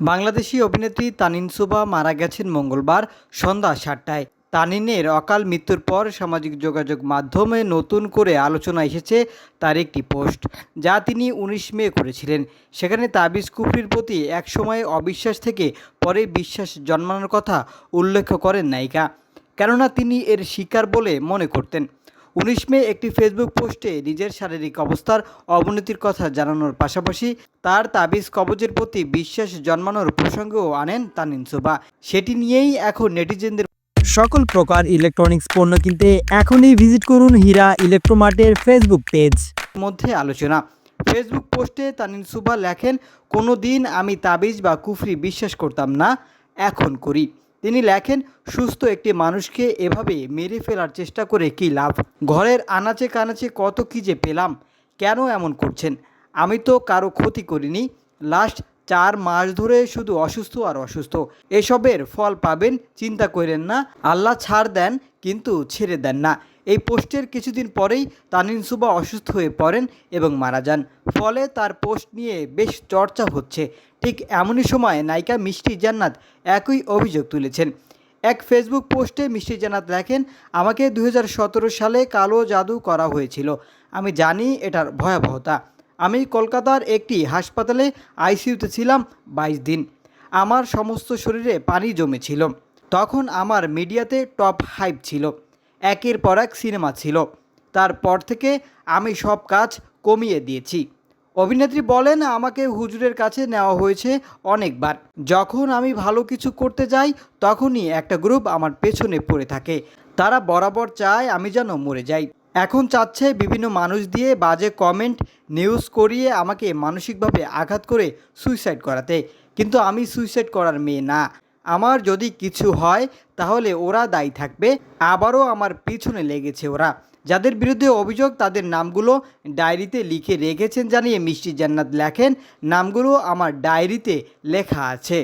বাংলাদেশি অভিনেত্রী তানিন সুবা মারা গেছেন মঙ্গলবার সন্ধ্যা সাতটায়। তানিনের অকাল মৃত্যুর পর সামাজিক যোগাযোগ মাধ্যমে নতুন করে আলোচনা এসেছে তার একটি পোস্ট, যা তিনি উনিশ মে করেছিলেন। সেখানে তাবিজ কুফরির প্রতি একসময় অবিশ্বাস থেকে পরে বিশ্বাস জন্মানোর কথা উল্লেখ করেন নায়িকা। কেননা তিনি এর শিকার বলে মনে করতেন। উনিশ মে একটি ফেসবুক পোস্টে নিজের শারীরিক অবস্থার অবনতির কথা জানানোর পাশাপাশি তার তাবিজ কবজের প্রতি বিশ্বাস জন্মানোর প্রসঙ্গও আনেন তানিন সুবা। সেটি নিয়েই এখন নেটিজেনদের সকল প্রকার ইলেকট্রনিক্স পণ্য কিনতে এখনই ভিজিট করুন হীরা ইলেকট্রোমার্টের ফেসবুক পেজ মধ্যে আলোচনা। ফেসবুক পোস্টে তানিন সুবা লেখেন কোনো দিন আমি তাবিজ বা কুফরি বিশ্বাস করতাম না, এখন করি। তিনি লেখেন, সুস্থ একটি মানুষকে এভাবে মেরে ফেলার চেষ্টা করে কি লাভ? ঘরের আনাচে কানাচে কত কী যে পেলাম, কেন এমন করছেন? আমি তো কারও ক্ষতি করিনি। লাস্ট চার মাস ধরে শুধু অসুস্থ আর অসুস্থ। এসবের ফল পাবেন, চিন্তা করেন না। আল্লাহ ছাড় দেন, কিন্তু ছেড়ে দেন না। এই পোস্টের কিছুদিন পরেই তানিন সুবা অসুস্থ হয়ে পড়েন এবং মারা যান। ফলে তার পোস্ট নিয়ে বেশ চর্চা হচ্ছে। ঠিক এমনই সময় নায়িকা মিষ্টি জান্নাত একই অভিযোগ তুলেছেন। এক ফেসবুক পোস্টে মিষ্টি জান্নাত লেখেন, আমাকে দু হাজার সতেরো সালে কালো জাদু করা হয়েছিল। আমি জানি এটার ভয়াবহতা। আমি কলকাতার একটি হাসপাতালে আইসিইউতে ছিলাম বাইশ দিন। আমার সমস্ত শরীরে পানি জমেছিল। তখন আমার মিডিয়াতে টপ হাইপ ছিল। একের পর এক সিনেমা ছিল। তারপর থেকে আমি সব কাজ কমিয়ে দিয়েছি। অভিনেত্রী বলেন, আমাকে হুজুরের কাছে নেওয়া হয়েছে অনেকবার। যখন আমি ভালো কিছু করতে যাই, তখনই একটা গ্রুপ আমার পেছনে পড়ে থাকে। তারা বরাবর চায় আমি যেন মরে যাই। এখন চাচ্ছে বিভিন্ন মানুষ দিয়ে বাজে কমেন্ট, নিউজ করিয়ে আমাকে মানসিকভাবে আঘাত করে সুইসাইড করাতে। কিন্তু আমি সুইসাইড করার মেয়ে না। আমার যদি কিছু হয়, তাহলে ওরা দায়ী থাকবে। আবারও আমার পিছনে লেগেছে ওরা। যাদের বিরুদ্ধে অভিযোগ, তাদের নামগুলো ডায়েরিতে লিখে রেখেছেন জানিয়ে মিষ্টি জান্নাত লেখেন। নামগুলো আমার ডায়েরিতে লেখা আছে।